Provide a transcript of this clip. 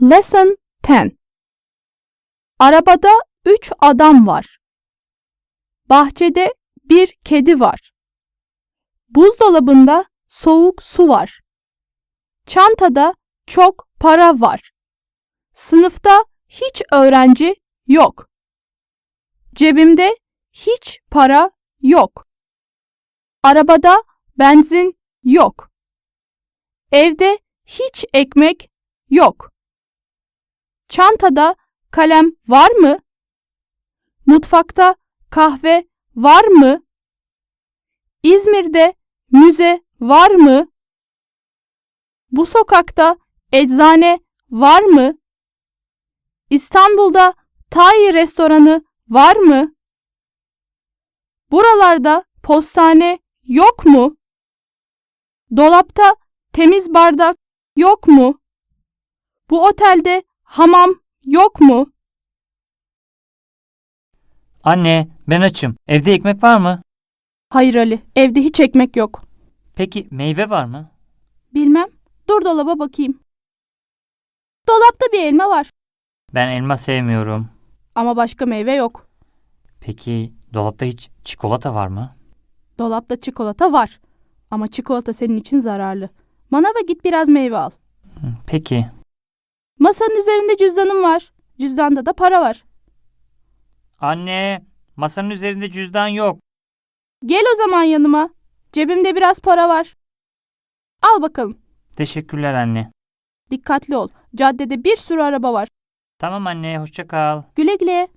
Lesson 10 Arabada üç adam var. Bahçede bir kedi var. Buzdolabında soğuk su var. Çantada çok para var. Sınıfta hiç öğrenci yok. Cebimde hiç para yok. Arabada benzin yok. Evde hiç ekmek yok. Çantada kalem var mı? Mutfakta kahve var mı? İzmir'de müze var mı? Bu sokakta eczane var mı? İstanbul'da Thai restoranı var mı? Buralarda postane yok mu? Dolapta temiz bardak yok mu? Bu otelde hamam yok mu? Anne, ben açım. Evde ekmek var mı? Hayır Ali, evde hiç ekmek yok. Peki meyve var mı? Bilmem. Dur dolaba bakayım. Dolapta bir elma var Ben elma sevmiyorum. ama başka meyve yok. Peki dolapta hiç çikolata var mı? Dolapta çikolata var ama çikolata senin için zararlı. Manava git biraz meyve al. Peki. Masanın üzerinde cüzdanım var. Cüzdanda da para var. Anne, masanın üzerinde cüzdan yok. Gel o zaman yanıma. Cebimde biraz para var. Al bakalım. Teşekkürler anne. Dikkatli ol. Caddede bir sürü araba var. Tamam anne, hoşça kal. Güle güle.